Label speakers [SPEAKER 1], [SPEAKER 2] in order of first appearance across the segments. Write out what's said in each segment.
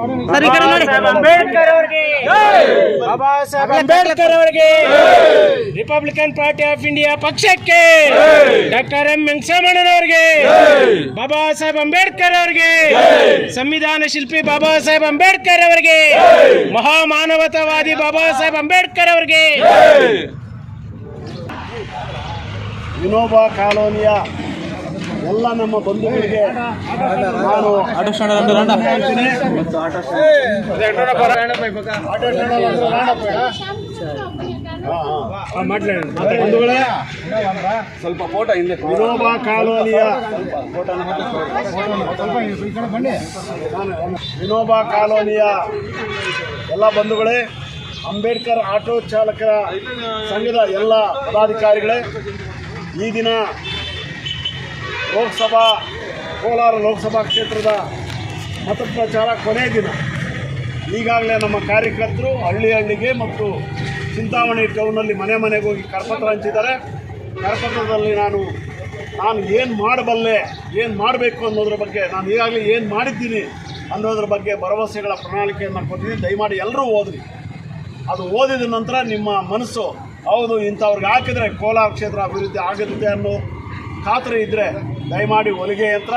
[SPEAKER 1] Sir ಈ ಕಡೆ ನೋಡಿ.
[SPEAKER 2] ಅಂಬೇಡ್ಕರ್ ಅವರಿಗೆ. ಬಾಬಾ ಸಾಹೇಬ್ ಅಂಬೇಡ್ಕರ್ ಅವರಿಗೆ. ರಿಪಬ್ಲಿಕನ್ ಪಾರ್ಟಿ ಆಫ್ ಇಂಡಿಯಾ ಪಕ್ಷಕ್ಕೆ ಡಾಕ್ಟರ್ ಎಂ ವೆಂಕಟರಮಣನವರಿಗೆ ಬಾಬಾ ಸಾಹೇಬ್ ಅಂಬೇಡ್ಕರ್ ಅವರಿಗೆ. ಸಂವಿಧಾನ ಶಿಲ್ಪಿ ಬಾಬಾ ಸಾಹೇಬ್ ಅಂಬೇಡ್ಕರ್ ಅವರಿಗೆ. ಮಹಾಮಾನವತಾವಾದಿ ಬಾಬಾ ಸಾಹೇಬ್ ಅಂಬೇಡ್ಕರ್ ಅವರಿಗೆ.
[SPEAKER 3] ವಿನೋಬಾ ಕಾಲೋನಿಯ ಎಲ್ಲ ನಮ್ಮ ಬಂಧುಗಳಿಗೆ ನಾನು ಬಂಧುಗಳೇ ಸ್ವಲ್ಪ ಫೋಟೋ ಹಿಂದೆ ವಿನೋಬಾ ಕಾಲೋನಿಯ ವಿನೋಬಾ ಕಾಲೋನಿಯ ಎಲ್ಲ ಬಂಧುಗಳೇ ಅಂಬೇಡ್ಕರ್ ಆಟೋ ಚಾಲಕರ ಸಂಘದ ಎಲ್ಲ ಪದಾಧಿಕಾರಿಗಳೇ ಈ ದಿನ ಲೋಕಸಭಾ, ಕೋಲಾರ ಲೋಕಸಭಾ ಕ್ಷೇತ್ರದ ಮತ ಪ್ರಚಾರ ಕೊನೆಯ ದಿನ. ಈಗಾಗಲೇ ನಮ್ಮ ಕಾರ್ಯಕರ್ತರು ಹಳ್ಳಿ ಹಳ್ಳಿಗೆ ಮತ್ತು ಚಿಂತಾಮಣಿ ಟೌನಲ್ಲಿ ಮನೆ ಮನೆಗೆ ಹೋಗಿ ಕರಪತ್ರ ಹಂಚಿದ್ದಾರೆ. ಕರಪತ್ರದಲ್ಲಿ ನಾನು ನಾನು ಏನು ಮಾಡಬಲ್ಲೆ, ಏನು ಮಾಡಬೇಕು ಅನ್ನೋದ್ರ ಬಗ್ಗೆ, ನಾನು ಈಗಾಗಲೇ ಏನು ಮಾಡಿದ್ದೀನಿ ಅನ್ನೋದ್ರ ಬಗ್ಗೆ ಭರವಸೆಗಳ ಪ್ರಣಾಳಿಕೆಯನ್ನು ಕೊಟ್ಟಿದ್ದೀನಿ. ದಯಮಾಡಿ ಎಲ್ಲರೂ ಓದ್ರಿ. ಅದು ಓದಿದ ನಂತರ ನಿಮ್ಮ ಮನಸ್ಸು, ಹೌದು ಇಂಥವ್ರಿಗೆ ಹಾಕಿದರೆ ಕೋಲಾರ ಕ್ಷೇತ್ರ ಅಭಿವೃದ್ಧಿ ಆಗುತ್ತೆ ಅನ್ನೋ ಖಾತ್ರಿ ಇದ್ದರೆ ದಯಮಾಡಿ ಹೊಲಿಗೆ ಯಂತ್ರ.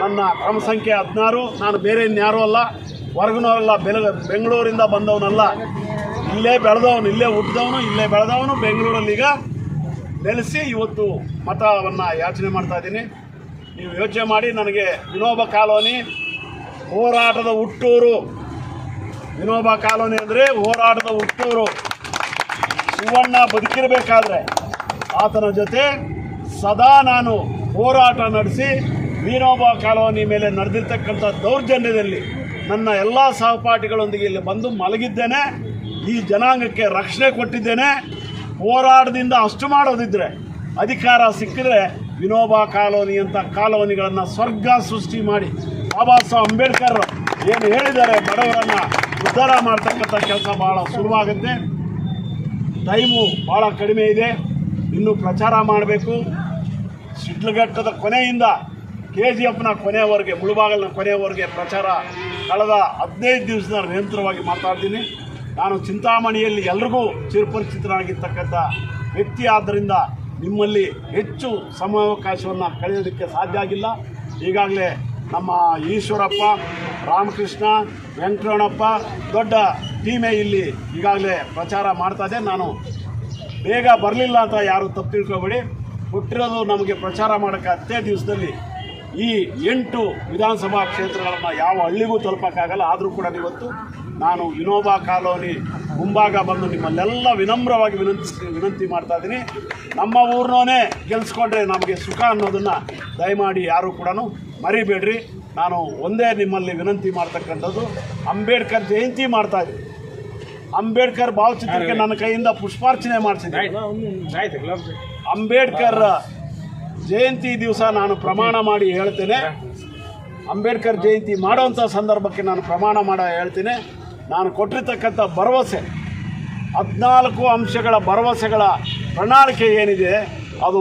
[SPEAKER 3] ನನ್ನ ಕ್ರಮ ಸಂಖ್ಯೆ ಹದಿನಾರು. ನಾನು ಬೇರೆ ಇನ್ಯಾರೂ ಅಲ್ಲ. ಹೊರಗಿನವರಲ್ಲ ಬೆಲ, ಬೆಂಗಳೂರಿಂದ ಬಂದವನಲ್ಲ. ಇಲ್ಲೇ ಬೆಳೆದವನು, ಇಲ್ಲೇ ಹುಟ್ಟಿದವನು, ಇಲ್ಲೇ ಬೆಳೆದವನು ಬೆಂಗಳೂರಲ್ಲಿ ಈಗ ನೆಲೆಸಿ ಇವತ್ತು ಮತವನ್ನು ಯಾಚನೆ ಮಾಡ್ತಾ ಇದ್ದೀನಿ. ನೀವು ಯೋಚನೆ ಮಾಡಿ, ನನಗೆ ವಿನೋಬ ಕಾಲೋನಿ, ಹೋರಾಟದ ಹುಟ್ಟೂರು. ವಿನೋಬ ಕಾಲೋನಿ ಅಂದರೆ ಹೋರಾಟದ ಹುಟ್ಟೂರು. ಶಿವಣ್ಣ ಬದುಕಿರಬೇಕಾದ್ರೆ ಆತನ ಜೊತೆ ಸದಾ ನಾನು ಹೋರಾಟ ನಡೆಸಿ ವಿನೋಬಾ ಕಾಲೋನಿ ಮೇಲೆ ನಡೆದಿರ್ತಕ್ಕಂಥ ದೌರ್ಜನ್ಯದಲ್ಲಿ ನನ್ನ ಎಲ್ಲ ಸಹಪಾಠಿಗಳೊಂದಿಗೆ ಇಲ್ಲಿ ಬಂದು ಮಲಗಿದ್ದೇನೆ. ಈ ಜನಾಂಗಕ್ಕೆ ರಕ್ಷಣೆ ಕೊಟ್ಟಿದ್ದೇನೆ. ಹೋರಾಟದಿಂದ ಅಷ್ಟು ಮಾಡೋದಿದ್ರೆ ಅಧಿಕಾರ ಸಿಕ್ಕಿದ್ರೆ ವಿನೋಬಾ ಕಾಲೋನಿ ಅಂತ ಕಾಲೋನಿಗಳನ್ನು ಸ್ವರ್ಗ ಸೃಷ್ಟಿ ಮಾಡಿ ಬಾಬಾ ಸಾಹೇಬ್ ಅಂಬೇಡ್ಕರ್ ಏನು ಹೇಳಿದ್ದಾರೆ ಬಡವರನ್ನು ಉದ್ಧಾರ ಮಾಡ್ತಕ್ಕಂಥ ಕೆಲಸ ಭಾಳ ಸುಲಭವಾಗುತ್ತೆ ಟೈಮು ಭಾಳ ಕಡಿಮೆ ಇದೆ. ಇನ್ನು ಪ್ರಚಾರ ಮಾಡಬೇಕು. ಶಿಡ್ಲಘಟ್ಟದ ಕೊನೆಯಿಂದ ಕೆ ಜಿ ಎಫ್ನ ಕೊನೆಯವರೆಗೆ, ಮುಳುಬಾಗಲಿನ ಕೊನೆಯವರೆಗೆ ಪ್ರಚಾರ ಕಳೆದ ಹದಿನೈದು ದಿವಸದ ನಿರಂತರವಾಗಿ ಮಾತಾಡ್ತೀನಿ ನಾನು ಚಿಂತಾಮಣಿಯಲ್ಲಿ ಎಲ್ರಿಗೂ ಚಿರಪರಿಚಿತನಾಗಿರ್ತಕ್ಕಂಥ ವ್ಯಕ್ತಿ ಆದ್ದರಿಂದ ನಿಮ್ಮಲ್ಲಿ ಹೆಚ್ಚು ಸಮಯಾವಕಾಶವನ್ನು ಕಳೆಯೋದಕ್ಕೆ ಸಾಧ್ಯ ಆಗಿಲ್ಲ. ಈಗಾಗಲೇ ನಮ್ಮ ಈಶ್ವರಪ್ಪ, ರಾಮಕೃಷ್ಣ, ವೆಂಕಟರಮಣಪ್ಪ ದೊಡ್ಡ ಟೀಮೇ ಇಲ್ಲಿ ಈಗಾಗಲೇ ಪ್ರಚಾರ ಮಾಡ್ತಾ ಇದೆ ನಾನು ಬೇಗ ಬರಲಿಲ್ಲ ಅಂತ ಯಾರು ತಪ್ಪು ತಿಳ್ಕೊಬೇಡಿ. ಕೊಟ್ಟಿರೋದು ನಮಗೆ ಪ್ರಚಾರ ಮಾಡೋಕ್ಕೆ ಹತ್ತೇ ದಿವಸದಲ್ಲಿ ಈ ಎಂಟು ವಿಧಾನಸಭಾ ಕ್ಷೇತ್ರಗಳನ್ನು ಯಾವ ಹಳ್ಳಿಗೂ ತಲುಪೋಕ್ಕಾಗಲ್ಲ, ಆದರೂ ಕೂಡ ಇವತ್ತು ನಾನು ವಿನೋಬಾ ಕಾಲೋನಿ ಮುಂಭಾಗ ಬಂದು ನಿಮ್ಮಲ್ಲೆಲ್ಲ ವಿನಮ್ರವಾಗಿ ವಿನಂತಿ ವಿನಂತಿ ಮಾಡ್ತಾ ಇದ್ದೀನಿ. ನಮ್ಮ ಊರ್ನೋನೇ ಗೆಲ್ಸ್ಕೊಂಡ್ರೆ ನಮಗೆ ಸುಖ ಅನ್ನೋದನ್ನು ದಯಮಾಡಿ ಯಾರೂ ಕೂಡ ಮರಿಬೇಡ್ರಿ. ನಾನು ಒಂದೇ ನಿಮ್ಮಲ್ಲಿ ವಿನಂತಿ ಮಾಡ್ತಕ್ಕಂಥದ್ದು, ಅಂಬೇಡ್ಕರ್ ಜಯಂತಿ ಮಾಡ್ತಾ ಇದ್ದೀನಿ. ಅಂಬೇಡ್ಕರ್ ಭಾವಚಿತ್ರಕ್ಕೆ ನನ್ನ ಕೈಯಿಂದ ಪುಷ್ಪಾರ್ಚನೆ ಮಾಡಿಸಿದ್ದೆ. ಅಂಬೇಡ್ಕರ್ ಜಯಂತಿ ದಿವಸ ನಾನು ಪ್ರಮಾಣ ಮಾಡಿ ಹೇಳ್ತೇನೆ. ಅಂಬೇಡ್ಕರ್ ಜಯಂತಿ ಮಾಡುವಂಥ ಸಂದರ್ಭಕ್ಕೆ ನಾನು ಪ್ರಮಾಣ ಮಾಡ ಹೇಳ್ತೇನೆ. ನಾನು ಕೊಟ್ಟಿರ್ತಕ್ಕಂಥ ಭರವಸೆ ಹದಿನಾಲ್ಕು ಅಂಶಗಳ ಭರವಸೆಗಳ ಪ್ರಣಾಳಿಕೆ ಏನಿದೆ ಅದು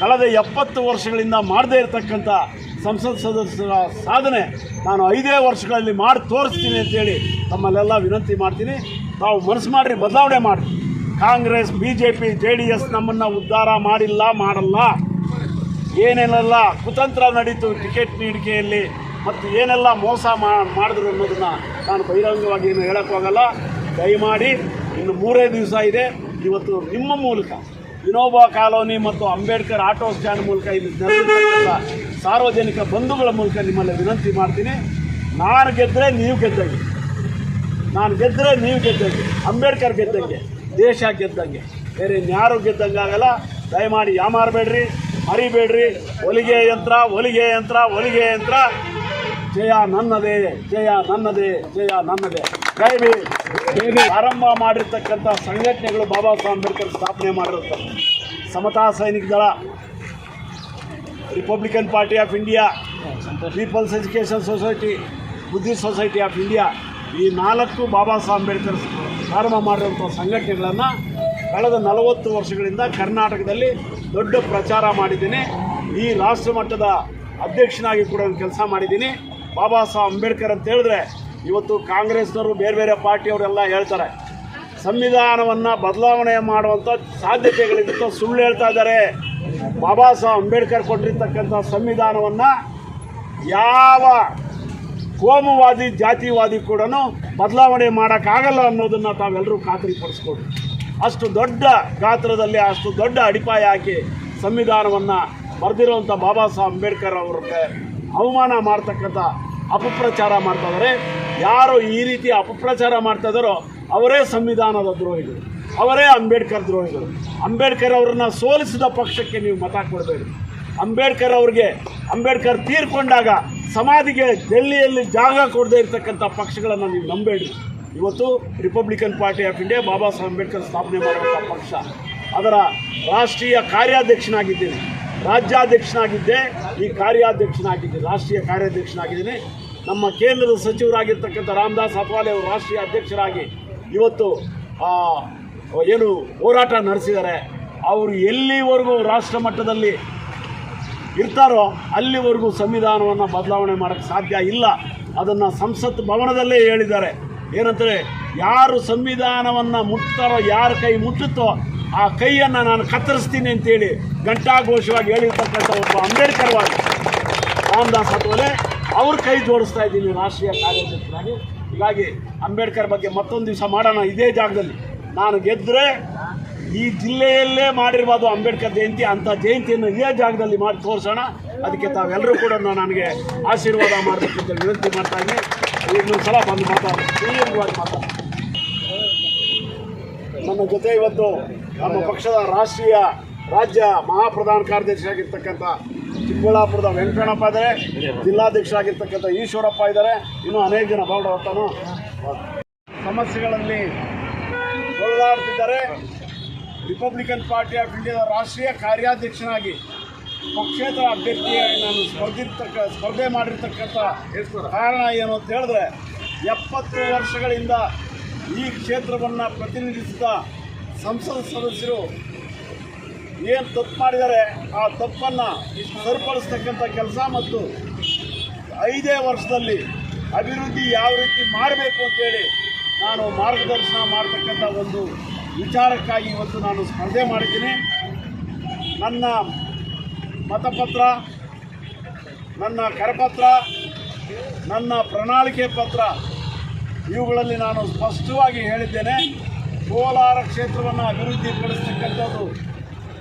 [SPEAKER 3] ಕಳೆದ ಎಪ್ಪತ್ತು ವರ್ಷಗಳಿಂದ ಮಾಡದೇ ಇರತಕ್ಕಂಥ ಸಂಸತ್ ಸದಸ್ಯರ ಸಾಧನೆ ನಾನು ಐದೇ ವರ್ಷಗಳಲ್ಲಿ ಮಾಡಿ ತೋರಿಸ್ತೀನಿ ಅಂತೇಳಿ ತಮ್ಮಲ್ಲೆಲ್ಲ ವಿನಂತಿ ಮಾಡ್ತೀನಿ. ತಾವು ಮನಸ್ಸು ಮಾಡಿರಿ, ಬದಲಾವಣೆ ಮಾಡಿ Congress B J P J D S ನಮ್ಮನ್ನು ಉದ್ಧಾರ ಮಾಡಿಲ್ಲ, ಮಾಡಲ್ಲ. ಏನೇನೆಲ್ಲ ಕುತಂತ್ರ ನಡೀತು ಟಿಕೆಟ್ ನೀಡಿಕೆಯಲ್ಲಿ ಮತ್ತು ಏನೆಲ್ಲ ಮೋಸ ಮಾಡಿದ್ರು ಅನ್ನೋದನ್ನು ನಾನು ಬಹಿರಂಗವಾಗಿ ಏನು ಹೇಳೋಕ್ಕಾಗಲ್ಲ. ದಯಮಾಡಿ ಇನ್ನು ಮೂರೇ ದಿವಸ ಇದೆ. ಇವತ್ತು ನಿಮ್ಮ ಮೂಲಕ ವಿನೋಬಾ ಕಾಲೋನಿ ಮತ್ತು ಅಂಬೇಡ್ಕರ್ ಆಟೋ ಸ್ಟ್ಯಾಂಡ್ ಮೂಲಕ ಇಲ್ಲಿ ಸಾರ್ವಜನಿಕ ಬಂಧುಗಳ ಮೂಲಕ ನಿಮ್ಮಲ್ಲಿ ವಿನಂತಿ ಮಾಡ್ತೀನಿ. ನಾನು ಗೆದ್ದರೆ ನೀವು ಗೆದ್ದಂಗೆ. ನಾನು ಗೆದ್ದರೆ ನೀವು ಗೆದ್ದಂಗೆ. ಅಂಬೇಡ್ಕರ್ ಗೆದ್ದಂಗೆ. ದೇಶ ಗೆದ್ದಂಗೆ. ಬೇರೆ ಯಾರು ಗೆದ್ದಂಗೆ ಆಗಲ್ಲ. ದಯಮಾಡಿ ಯಾಮಾರಬೇಡ್ರಿ ಮರಿಬೇಡ್ರಿ. ಹೊಲಿಗೆ ಯಂತ್ರ ಹೊಲಿಗೆ ಯಂತ್ರ ಹೊಲಿಗೆ ಯಂತ್ರ. ಜಯ ನನ್ನದೇ ಜಯ ನನ್ನದೇ ಜಯ ನನ್ನದೇ. ಜೈ ಭೀಮ್. ಆರಂಭ ಮಾಡಿರ್ತಕ್ಕಂಥ ಸಂಘಟನೆಗಳು ಬಾಬಾ ಸಾಹೇಬ್ ಅಂಬೇಡ್ಕರ್ ಸ್ಥಾಪನೆ ಮಾಡಿರುತ್ತೆ Samata Sainik Dal Republican Party of India People's Education Society Buddhist Society of India ಈ ನಾಲ್ಕು ಬಾಬಾ ಸಾಹೇಬ್ ಅಂಬೇಡ್ಕರ್ ಪ್ರಾರಂಭ ಮಾಡಿರುವಂಥ ಸಂಘಟನೆಗಳನ್ನು ಕಳೆದ ನಲವತ್ತು ವರ್ಷಗಳಿಂದ ಕರ್ನಾಟಕದಲ್ಲಿ ದೊಡ್ಡ ಪ್ರಚಾರ ಮಾಡಿದ್ದೀನಿ. ಈ ರಾಷ್ಟ್ರ ಮಟ್ಟದ ಅಧ್ಯಕ್ಷನಾಗಿ ಕೂಡ ಕೆಲಸ ಮಾಡಿದ್ದೀನಿ. ಬಾಬಾ ಸಾಹೇಬ್ ಅಂಬೇಡ್ಕರ್ ಅಂತ ಹೇಳಿದ್ರೆ ಇವತ್ತು ಕಾಂಗ್ರೆಸ್ನವರು ಬೇರೆ ಬೇರೆ ಪಾರ್ಟಿಯವರೆಲ್ಲ ಹೇಳ್ತಾರೆ, ಸಂವಿಧಾನವನ್ನು ಬದಲಾವಣೆ ಮಾಡುವಂಥ ಸಾಧ್ಯತೆಗಳಿಗಿಂತ ಸುಳ್ಳು ಹೇಳ್ತಾ ಇದ್ದಾರೆ. ಬಾಬಾ ಸಾಹೇಬ್ ಅಂಬೇಡ್ಕರ್ ಕೊಟ್ಟಿರ್ತಕ್ಕಂಥ ಸಂವಿಧಾನವನ್ನು ಯಾವ ಕೋಮುವಾದಿ, ಜಾತಿವಾದಿ ಕೂಡ ಬದಲಾವಣೆ ಮಾಡೋಕ್ಕಾಗಲ್ಲ ಅನ್ನೋದನ್ನು ತಾವೆಲ್ಲರೂ ಖಾತ್ರಿಪಡಿಸ್ಕೊಡಿ. ಅಷ್ಟು ದೊಡ್ಡ ಗಾತ್ರದಲ್ಲಿ, ಅಷ್ಟು ದೊಡ್ಡ ಅಡಿಪಾಯ ಹಾಕಿ ಸಂವಿಧಾನವನ್ನು ಬರೆದಿರುವಂಥ ಬಾಬಾ ಸಾಹೇಬ್ ಅಂಬೇಡ್ಕರ್ ಅವ್ರಿಗೆ ಅವಮಾನ ಮಾಡ್ತಕ್ಕಂಥ ಅಪಪ್ರಚಾರ ಮಾಡ್ತಾ ಇದ್ದಾರೆ. ಯಾರು ಈ ರೀತಿ ಅಪಪ್ರಚಾರ ಮಾಡ್ತಾ ಇದ್ದಾರೋ ಅವರೇ ಸಂವಿಧಾನದ ದ್ರೋಹಿಗಳು, ಅವರೇ ಅಂಬೇಡ್ಕರ್ ದ್ರೋಹಿಗಳು. ಅಂಬೇಡ್ಕರ್ ಅವರನ್ನು ಸೋಲಿಸಿದ ಪಕ್ಷಕ್ಕೆ ನೀವು ಮತ ಕೊಡಬೇಡಿ. ಅಂಬೇಡ್ಕರ್ ಅವ್ರಿಗೆ, ಅಂಬೇಡ್ಕರ್ ತೀರ್ಕೊಂಡಾಗ ಸಮಾಧಿಗೆ ಡೆಲ್ಲಿಯಲ್ಲಿ ಜಾಗ ಕೊಡದೇ ಇರತಕ್ಕಂಥ ಪಕ್ಷಗಳನ್ನು ನೀವು ನಂಬೇಡಿ. ಇವತ್ತು Republican Party of India Baba Saheb Ambedkar ಸ್ಥಾಪನೆ ಮಾಡುವಂಥ ಪಕ್ಷ. ಅದರ ರಾಷ್ಟ್ರೀಯ ಕಾರ್ಯಾಧ್ಯಕ್ಷನಾಗಿದ್ದೀನಿ. ರಾಜ್ಯಾಧ್ಯಕ್ಷನಾಗಿದ್ದೆ, ಈ ಕಾರ್ಯಾಧ್ಯಕ್ಷನಾಗಿದ್ದೆ, ರಾಷ್ಟ್ರೀಯ ಕಾರ್ಯಾಧ್ಯಕ್ಷನಾಗಿದ್ದೀನಿ. ನಮ್ಮ ಕೇಂದ್ರದ ಸಚಿವರಾಗಿರ್ತಕ್ಕಂಥ ರಾಮದಾಸ್ ಅತ್ವಾಲೆ ಅವರು ರಾಷ್ಟ್ರೀಯ ಅಧ್ಯಕ್ಷರಾಗಿ ಇವತ್ತು ಏನು ಹೋರಾಟ ನಡೆಸಿದ್ದಾರೆ. ಅವರು ಎಲ್ಲಿವರೆಗೂ ರಾಷ್ಟ್ರ ಮಟ್ಟದಲ್ಲಿ ಇರ್ತಾರೋ ಅಲ್ಲಿವರೆಗೂ ಸಂವಿಧಾನವನ್ನು ಬದಲಾವಣೆ ಮಾಡೋಕ್ಕೆ ಸಾಧ್ಯ ಇಲ್ಲ. ಅದನ್ನು ಸಂಸತ್ ಭವನದಲ್ಲೇ ಹೇಳಿದ್ದಾರೆ. ಏನಂತೇಳಿ ಯಾರು ಸಂವಿಧಾನವನ್ನು ಮುಟ್ತಾರೋ, ಯಾರ ಕೈ ಮುಟ್ಟುತ್ತೋ ಆ ಕೈಯನ್ನು ನಾನು ಕತ್ತರಿಸ್ತೀನಿ ಅಂತೇಳಿ ಘಂಟಾಘೋಷವಾಗಿ ಹೇಳಿರ್ತಕ್ಕಂಥ ಒಬ್ಬ ಅಂಬೇಡ್ಕರ್ವಾಗಿ ರಾಮದಾಸ್ ಅತ್ವಲೆ ಅವ್ರ ಕೈ ಜೋಡಿಸ್ತಾ ಇದ್ದೀನಿ ರಾಷ್ಟ್ರೀಯ ಕಾರ್ಯಾಧ್ಯಕ್ಷರಾಗಿ ಹೀಗಾಗಿ ಅಂಬೇಡ್ಕರ್ ಬಗ್ಗೆ ಮತ್ತೊಂದು ದಿವಸ ಮಾಡೋಣ ಇದೇ ಜಾಗದಲ್ಲಿ. ನಾನು ಗೆದ್ದರೆ ಈ ಜಿಲ್ಲೆಯಲ್ಲೇ ಮಾಡಿರ್ಬೋದು ಅಂಬೇಡ್ಕರ್ ಜಯಂತಿ ಅಂಥ ಜಯಂತಿಯನ್ನು ಇದೇ ಜಾಗದಲ್ಲಿ ಮಾಡಿ ತೋರಿಸೋಣ. ಅದಕ್ಕೆ ತಾವೆಲ್ಲರೂ ಕೂಡ ನನಗೆ ಆಶೀರ್ವಾದ ಮಾಡಬೇಕಂತ ವಿನಂತಿ ಮಾಡ್ತಾ ಇದ್ದೀನಿ. ಇನ್ನೊಂದು ಸಲ ಬಂದು ಮಾತಾಡೋಣ ನನ್ನ ಜೊತೆ ಇವತ್ತು ನಮ್ಮ ಪಕ್ಷದ ರಾಷ್ಟ್ರೀಯ ರಾಜ್ಯ ಮಹಾಪ್ರಧಾನ ಕಾರ್ಯದರ್ಶಿಯಾಗಿರ್ತಕ್ಕಂಥ ಚಿಕ್ಕಬಳ್ಳಾಪುರದ ವೆಂಕಟಣ್ಣಪ್ಪ ಇದ್ದಾರೆ. ಜಿಲ್ಲಾಧ್ಯಕ್ಷರಾಗಿರ್ತಕ್ಕಂಥ ಈಶ್ವರಪ್ಪ ಇದ್ದಾರೆ. ಇನ್ನೂ ಅನೇಕ ಜನ ಬಾವುಡವತ್ತನು ಸಮಸ್ಯೆಗಳಲ್ಲಿ ಹೋರಾಡ್ತಿದ್ದಾರೆ. ರಿಪಬ್ಲಿಕನ್ ಪಾರ್ಟಿ ಆಫ್ ಇಂಡಿಯಾದ ರಾಷ್ಟ್ರೀಯ ಕಾರ್ಯಾಧ್ಯಕ್ಷನಾಗಿ ಪಕ್ಷೇತರ ಅಭ್ಯರ್ಥಿಯಾಗಿ ನಾನು ಸ್ಪರ್ಧಿರ್ತಕ್ಕ, ಸ್ಪರ್ಧೆ ಮಾಡಿರ್ತಕ್ಕಂಥ ಕಾರಣ ಏನು ಅಂತ ಹೇಳಿದ್ರೆ, ಎಪ್ಪತ್ತು ವರ್ಷಗಳಿಂದ ಈ ಕ್ಷೇತ್ರವನ್ನು ಪ್ರತಿನಿಧಿಸಿದ ಸಂಸತ್ ಸದಸ್ಯರು ಏನು ತಪ್ಪು ಮಾಡಿದ್ದಾರೆ, ಆ ತಪ್ಪನ್ನು ಸರಿಪಡಿಸ್ತಕ್ಕಂಥ ಕೆಲಸ ಮತ್ತು ಐದೇ ವರ್ಷದಲ್ಲಿ ಅಭಿವೃದ್ಧಿ ಯಾವ ರೀತಿ ಮಾಡಬೇಕು ಅಂತೇಳಿ ನಾನು ಮಾರ್ಗದರ್ಶನ ಮಾಡ್ತಕ್ಕಂಥ ಒಂದು ವಿಚಾರಕ್ಕಾಗಿ ಇವತ್ತು ನಾನು ಸ್ಪರ್ಧೆ ಮಾಡಿದ್ದೀನಿ. ನನ್ನ ಮತಪತ್ರ, ನನ್ನ ಕರಪತ್ರ, ನನ್ನ ಪ್ರಣಾಳಿಕೆ ಪತ್ರ, ಇವುಗಳಲ್ಲಿ ನಾನು ಸ್ಪಷ್ಟವಾಗಿ ಹೇಳಿದ್ದೇನೆ. ಕೋಲಾರ ಕ್ಷೇತ್ರವನ್ನು ಅಭಿವೃದ್ಧಿಪಡಿಸ್ತಕ್ಕಂಥದ್ದು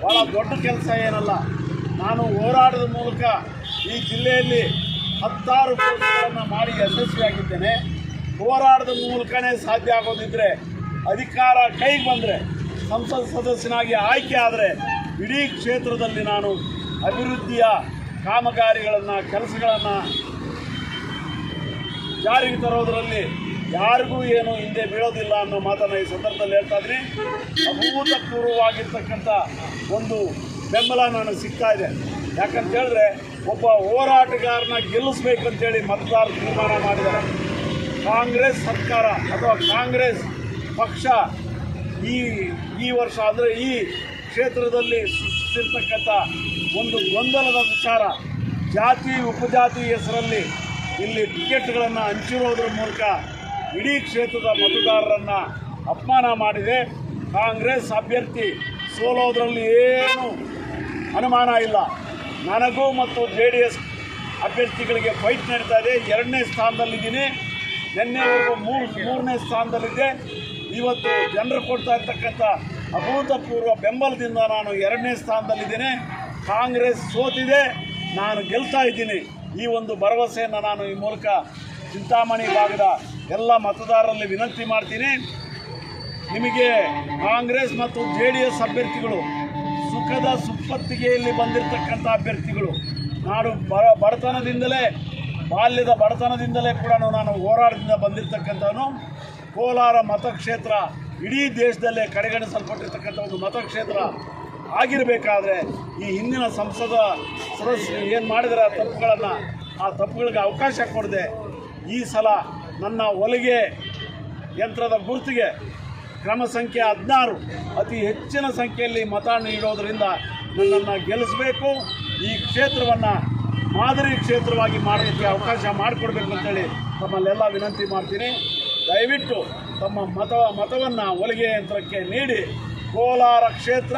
[SPEAKER 3] ಭಾಳ ದೊಡ್ಡ ಕೆಲಸ ಏನಲ್ಲ. ನಾನು ಹೋರಾಟದ ಮೂಲಕ ಈ ಜಿಲ್ಲೆಯಲ್ಲಿ ಹತ್ತಾರು ಕೆಲಸಗಳನ್ನು ಮಾಡಿ ಯಶಸ್ವಿಯಾಗಿದ್ದೇನೆ ಹೋರಾಟದ ಮೂಲಕನೇ ಸಾಧ್ಯ ಆಗೋದಿದ್ರೆ ಅಧಿಕಾರ ಕೈಗೆ ಬಂದರೆ, ಸಂಸತ್ ಸದಸ್ಯನಾಗಿ ಆಯ್ಕೆ ಆದರೆ ಇಡೀ ಕ್ಷೇತ್ರದಲ್ಲಿ ನಾನು ಅಭಿವೃದ್ಧಿಯ ಕಾಮಗಾರಿಗಳನ್ನು, ಕೆಲಸಗಳನ್ನು ಜಾರಿಗೆ ತರೋದರಲ್ಲಿ ಯಾರಿಗೂ ಏನು ಹಿಂದೆ ಬೀಳೋದಿಲ್ಲ ಅನ್ನೋ ಮಾತನ್ನು ಈ ಸಂದರ್ಭದಲ್ಲಿ ಹೇಳ್ತಾ ಇದ್ದೀನಿ ಅಭೂತಪೂರ್ವವಾಗಿರ್ತಕ್ಕಂಥ ಒಂದು ಬೆಂಬಲ ನನಗೆ ಸಿಗ್ತಾ ಇದೆ. ಯಾಕಂತ ಹೇಳಿದ್ರೆ ಒಬ್ಬ ಹೋರಾಟಗಾರನ ಗೆಲ್ಲಿಸ್ಬೇಕಂತೇಳಿ ಮತದಾರರು ತೀರ್ಮಾನ ಮಾಡಿದ್ದಾರೆ. ಕಾಂಗ್ರೆಸ್ ಸರ್ಕಾರ ಅಥವಾ ಕಾಂಗ್ರೆಸ್ ಪಕ್ಷ ಈ ಈ ವರ್ಷ ಅಂದರೆ ಈ ಕ್ಷೇತ್ರದಲ್ಲಿ ಸೃಷ್ಟಿಸಿರ್ತಕ್ಕಂಥ ಒಂದು ಗೊಂದಲದ ವಿಚಾರ ಜಾತಿ, ಉಪಜಾತಿ ಹೆಸರಲ್ಲಿ ಇಲ್ಲಿ ಟಿಕೆಟ್ಗಳನ್ನು ಹಂಚಿರೋದ್ರ ಮೂಲಕ ಇಡೀ ಕ್ಷೇತ್ರದ ಮತದಾರರನ್ನು ಅಪಮಾನ ಮಾಡಿದೆ. ಕಾಂಗ್ರೆಸ್ ಅಭ್ಯರ್ಥಿ ಸೋಲೋದ್ರಲ್ಲಿ ಏನು ಅನುಮಾನ ಇಲ್ಲ. ನನಗೂ ಮತ್ತು ಜೆ ಡಿ ಎಸ್ ಅಭ್ಯರ್ಥಿಗಳಿಗೆ ಫೈಟ್ ನಡೀತಾ ಇದೆ. ಎರಡನೇ ಸ್ಥಾನದಲ್ಲಿದ್ದೀನಿ. ನಿನ್ನೆವರೆಗೂ ಮೂರು, ಮೂರನೇ ಸ್ಥಾನದಲ್ಲಿದ್ದೆ. ಇವತ್ತು ಜನರು ಕೊಡ್ತಾ ಇರ್ತಕ್ಕಂಥ ಅಭೂತಪೂರ್ವ ಬೆಂಬಲದಿಂದ ನಾನು ಎರಡನೇ ಸ್ಥಾನದಲ್ಲಿದ್ದೇನೆ. ಕಾಂಗ್ರೆಸ್ ಸೋತಿದೆ. ನಾನು ಗೆಲ್ತಾ ಇದ್ದೀನಿ. ಈ ಒಂದು ಭರವಸೆಯನ್ನು ನಾನು ಈ ಮೂಲಕ ಚಿಂತಾಮಣಿ ಭಾಗದ ಎಲ್ಲ ಮತದಾರರಲ್ಲಿ ವಿನಂತಿ ಮಾಡ್ತೀನಿ. ನಿಮಗೆ ಕಾಂಗ್ರೆಸ್ ಮತ್ತು ಜೆ ಡಿ ಎಸ್ ಅಭ್ಯರ್ಥಿಗಳು ಸುಖದ ಸುಪ್ಪತ್ತಿಗೆಯಲ್ಲಿ ಬಂದಿರತಕ್ಕಂಥ ಅಭ್ಯರ್ಥಿಗಳು. ನಾನು ಬ, ಬಡತನದಿಂದಲೇ, ಬಾಲ್ಯದ ಬಡತನದಿಂದಲೇ ಕೂಡ ನಾನು ಹೋರಾಟದಿಂದ ಬಂದಿರತಕ್ಕಂಥವನು. ಕೋಲಾರ ಮತಕ್ಷೇತ್ರ ಇಡೀ ದೇಶದಲ್ಲೇ ಕಡೆಗಣಿಸಲ್ಪಟ್ಟಿರ್ತಕ್ಕಂಥ ಒಂದು ಮತಕ್ಷೇತ್ರ ಆಗಿರಬೇಕಾದ್ರೆ ಈ ಹಿಂದಿನ ಸಂಸದ ಸದಸ್ಯರು ಏನು ಮಾಡಿದರೆ ಆ ತಪ್ಪುಗಳನ್ನು, ಆ ತಪ್ಪುಗಳಿಗೆ ಅವಕಾಶ ಕೊಡದೆ ಈ ಸಲ ನನ್ನ ಹೊಲಿಗೆ ಯಂತ್ರದ ಗುರುತಿಗೆ ಕ್ರಮ ಸಂಖ್ಯೆ ಹದಿನಾರು. ಅತಿ ಹೆಚ್ಚಿನ ಸಂಖ್ಯೆಯಲ್ಲಿ ಮತ ನೀಡೋದರಿಂದ ನನ್ನನ್ನು ಗೆಲ್ಲಿಸಬೇಕು. ಈ ಕ್ಷೇತ್ರವನ್ನು ಮಾದರಿ ಕ್ಷೇತ್ರವಾಗಿ ಮಾಡೋದಕ್ಕೆ ಅವಕಾಶ ಮಾಡಿಕೊಡ್ಬೇಕು ಅಂತೇಳಿ ತಮ್ಮಲ್ಲೆಲ್ಲ ವಿನಂತಿ ಮಾಡ್ತೀನಿ. ದಯವಿಟ್ಟು ತಮ್ಮ ಮತ, ಮತವನ್ನು ಹೊಲಿಗೆ ಯಂತ್ರಕ್ಕೆ ನೀಡಿ. ಕೋಲಾರ ಕ್ಷೇತ್ರ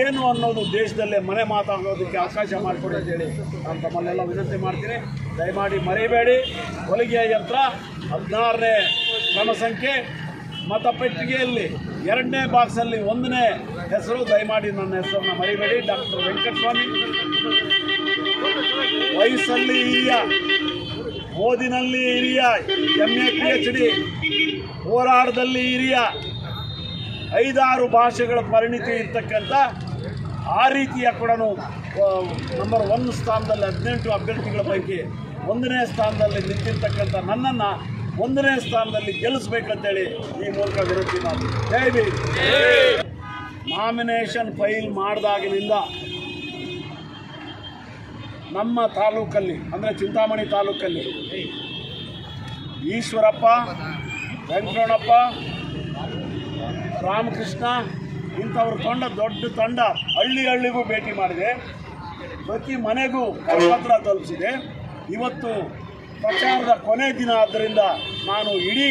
[SPEAKER 3] ಏನು ಅನ್ನೋದು ದೇಶದಲ್ಲೇ ಮನೆ ಮಾತಾಡೋದಕ್ಕೆ ಅವಕಾಶ ಮಾಡಿಕೊಡಿ ಅಂತೇಳಿ ನಾನು ತಮ್ಮಲ್ಲೆಲ್ಲ ವಿನಂತಿ ಮಾಡ್ತೀನಿ. ದಯಮಾಡಿ ಮರೆಯಬೇಡಿ ಹೊಲಿಗೆ ಯಂತ್ರ ಹದಿನಾರನೇ ಕ್ರಮ ಸಂಖ್ಯೆ ಮತಪೆಟ್ಟಿಗೆಯಲ್ಲಿ ಎರಡನೇ ಬಾಕ್ಸಲ್ಲಿ ಒಂದನೇ ಹೆಸರು. ದಯಮಾಡಿ ನನ್ನ ಹೆಸರನ್ನ ಮರಿಬೇಡಿ. ಡಾಕ್ಟರ್ ವೆಂಕಟಸ್ವಾಮಿ. ವಯಸ್ಸಲ್ಲಿ ಹಿರಿಯ, ಓದಿನಲ್ಲಿ ಹಿರಿಯ M A P H D ಹೋರಾಟದಲ್ಲಿ ಹಿರಿಯ, ಐದಾರು ಭಾಷೆಗಳ ಪರಿಣಿತಿ ಇರ್ತಕ್ಕಂಥ ಆ ರೀತಿಯ ಕೂಡ ನಂಬರ್ ಒನ್ ಸ್ಥಾನದಲ್ಲಿ ಹದಿನೆಂಟು ಅಭ್ಯರ್ಥಿಗಳ ಪೈಕಿ ಒಂದನೇ ಸ್ಥಾನದಲ್ಲಿ ನಿಂತಿರ್ತಕ್ಕಂಥ ನನ್ನನ್ನು ಒಂದನೇ ಸ್ಥಾನದಲ್ಲಿ ಗೆಲ್ಲಿಸ್ಬೇಕಂತೇಳಿ ಈ ಮೂಲಕ ವಿನಂತಿ ನಾನು ಭೀಮ್. ನಾಮಿನೇಷನ್ ಫೈಲ್ ಮಾಡಿದಾಗಿನಿಂದ ನಮ್ಮ ತಾಲೂಕಲ್ಲಿ, ಅಂದರೆ ಚಿಂತಾಮಣಿ ತಾಲೂಕಲ್ಲಿ ಈಶ್ವರಪ್ಪ ವೆಂಕಟಣ್ಣಪ್ಪ ರಾಮಕೃಷ್ಣ, ಇಂಥವ್ರು ತಂಡ, ದೊಡ್ಡ ತಂಡ ಹಳ್ಳಿ ಹಳ್ಳಿಗೂ ಭೇಟಿ ಮಾಡಿದೆ. ಪ್ರತಿ ಮನೆಗೂ ಪತ್ರ ತಲುಪಿಸಿದೆ. ಇವತ್ತು ಪ್ರಚಾರದ ಕೊನೆ ದಿನ ಆದ್ದರಿಂದ ನಾನು ಇಡೀ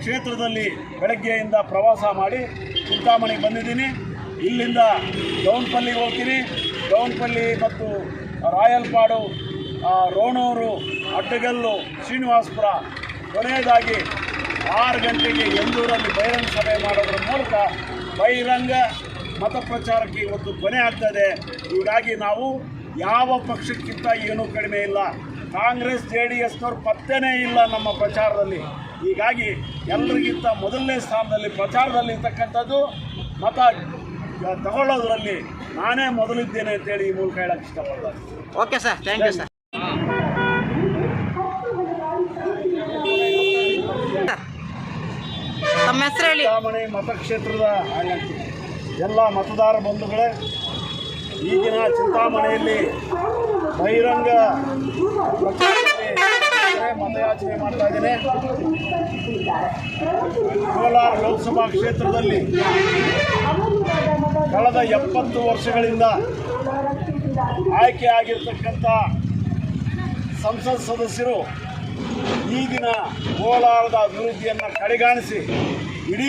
[SPEAKER 3] ಕ್ಷೇತ್ರದಲ್ಲಿ ಬೆಳಗ್ಗೆಯಿಂದ ಪ್ರವಾಸ ಮಾಡಿ ಚಿಂತಾಮಣಿಗೆ ಬಂದಿದ್ದೀನಿ. ಇಲ್ಲಿಂದ ಡೌನ್ಪಲ್ಲಿಗೆ ಹೋಗ್ತೀನಿ. ಡೌನ್ಪಲ್ಲಿ ಮತ್ತು ರಾಯಲ್ಪಾಡು ರೋಣೂರು, ಅಡ್ಡಗಲ್ಲು, ಶ್ರೀನಿವಾಸಪುರ ಕೊನೆಯದಾಗಿ ಆರು ಗಂಟೆಗೆ ಎಂದೂರಲ್ಲಿ ಬಹಿರಂಗ ಸಭೆ ಮಾಡೋದ್ರ ಮೂಲಕ ಬಹಿರಂಗ ಮತ ಪ್ರಚಾರಕ್ಕೆ ಇವತ್ತು ಕೊನೆ ಆಗ್ತದೆ ಹೀಗಾಗಿ ನಾವು ಯಾವ ಪಕ್ಷಕ್ಕಿಂತ ಏನೂ ಕಡಿಮೆ ಇಲ್ಲ. ಕಾಂಗ್ರೆಸ್ ಜೆ ಡಿ ಎಸ್ನವ್ರು ಪತ್ತೆನೇ ಇಲ್ಲ ನಮ್ಮ ಪ್ರಚಾರದಲ್ಲಿ. ಹೀಗಾಗಿ ಎಲ್ಲರಿಗಿಂತ ಮೊದಲನೇ ಸ್ಥಾನದಲ್ಲಿ ಪ್ರಚಾರದಲ್ಲಿ ಇರ್ತಕ್ಕಂಥದ್ದು ಮತ ತಗೊಳ್ಳೋದ್ರಲ್ಲಿ ನಾನೇ ಮೊದಲಿದ್ದೇನೆ ಅಂತೇಳಿ ಈ ಮೂಲಕ ಹೇಳಕ್ಕೆ ಇಷ್ಟಪಡ್ತಾರೆ
[SPEAKER 1] okay sir thank you sir ತಮ್ಮ ಹೆಸರು ಹೇಳಿ.
[SPEAKER 3] ಮತಕ್ಷೇತ್ರದ ಎಲ್ಲ ಮತದಾರ ಬಂಧುಗಳೇ ಈಗಿನ ಚಿಂತಾಮಣಿಯಲ್ಲಿ ಬಹಿರಂಗ ಮತಯಾಚನೆ ಮಾಡ್ತಾ ಇದ್ದೇನೆ. ಕೋಲಾರ ಲೋಕಸಭಾ ಕ್ಷೇತ್ರದಲ್ಲಿ ಕಳೆದ ಎಪ್ಪತ್ತು ವರ್ಷಗಳಿಂದ ಆಯ್ಕೆ ಆಗಿರ್ತಕ್ಕಂಥ ಸಂಸತ್ ಸದಸ್ಯರು ಈಗಿನ ಕೋಲಾರದ ಅಭಿವೃದ್ಧಿಯನ್ನು ಕಡೆಗಾಣಿಸಿ ಇಡೀ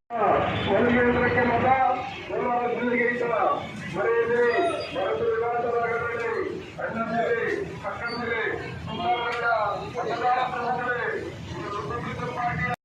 [SPEAKER 4] ಹೊರಗೆ ಯಂತ್ರಕ್ಕೆ ಮತ ಕೋಲಾರ ಜಿಲ್ಲೆಗೆ ಅಂತ ಮರೆಯಬೇಡಿ ಬರುತ್ತದೆ ವಿಧಾನಸಭಾಗಬೇಡಿ ಅಣ್ಣಂದಿರಿ ಅಕ್ಕಂದಿರಿ ಸುಮಾರು